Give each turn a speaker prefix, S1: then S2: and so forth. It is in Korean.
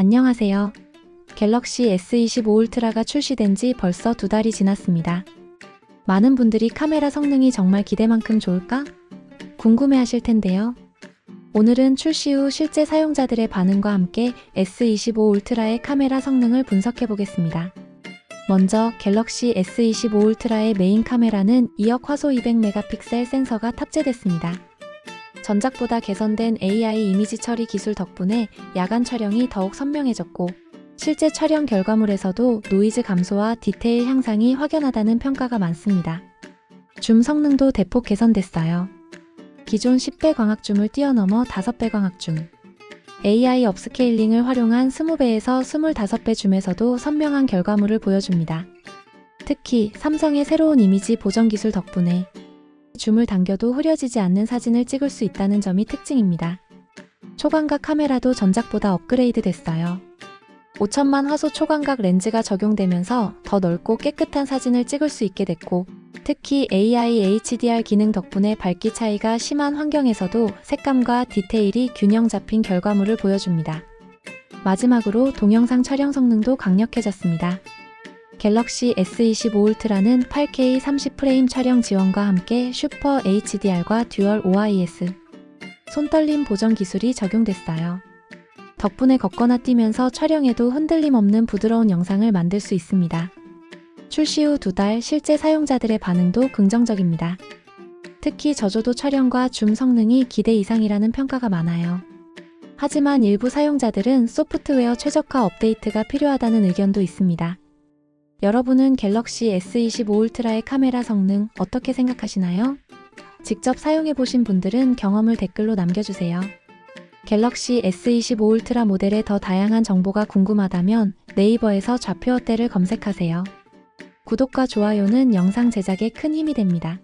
S1: 안녕하세요. 갤럭시 S25 울트라가 출시된 지 벌써 두 달이 지났습니다. 많은 분들이 카메라 성능이 정말 기대만큼 좋을까? 궁금해 하실 텐데요. 오늘은 출시 후 실제 사용자들의 반응과 함께 S25 울트라의 카메라 성능을 분석해 보겠습니다. 먼저 갤럭시 S25 울트라의 메인 카메라는 2억 화소 200메가픽셀 센서가 탑재됐습니다. 전작보다 개선된 AI 이미지 처리 기술 덕분에 야간 촬영이 더욱 선명해졌고 실제 촬영 결과물에서도 노이즈 감소와 디테일 향상이 확연하다는 평가가 많습니다. 줌 성능도 대폭 개선됐어요. 기존 10배 광학줌을 뛰어넘어 5배 광학줌. AI 업스케일링을 활용한 20배에서 25배 줌에서도 선명한 결과물을 보여줍니다. 특히 삼성의 새로운 이미지 보정 기술 덕분에 줌을 당겨도 흐려지지 않는 사진을 찍을 수 있다는 점이 특징입니다. 초광각 카메라도 전작보다 업그레이드 됐어요. 5천만 화소 초광각 렌즈가 적용되면서 더 넓고 깨끗한 사진을 찍을 수 있게 됐고, 특히 AI HDR 기능 덕분에 밝기 차이가 심한 환경에서도 색감과 디테일이 균형 잡힌 결과물을 보여줍니다. 마지막으로 동영상 촬영 성능도 강력해졌습니다. 갤럭시 S25 울트라는 8K 30프레임 촬영 지원과 함께 슈퍼 HDR과 듀얼 OIS, 손떨림 보정 기술이 적용됐어요. 덕분에 걷거나 뛰면서 촬영에도 흔들림 없는 부드러운 영상을 만들 수 있습니다. 출시 후 두 달 실제 사용자들의 반응도 긍정적입니다. 특히 저조도 촬영과 줌 성능이 기대 이상이라는 평가가 많아요. 하지만 일부 사용자들은 소프트웨어 최적화 업데이트가 필요하다는 의견도 있습니다. 여러분은 갤럭시 S25 울트라의 카메라 성능 어떻게 생각하시나요? 직접 사용해보신 분들은 경험을 댓글로 남겨주세요. 갤럭시 S25 울트라 모델의 더 다양한 정보가 궁금하다면 네이버에서 좌표 어때를 검색하세요. 구독과 좋아요는 영상 제작에 큰 힘이 됩니다.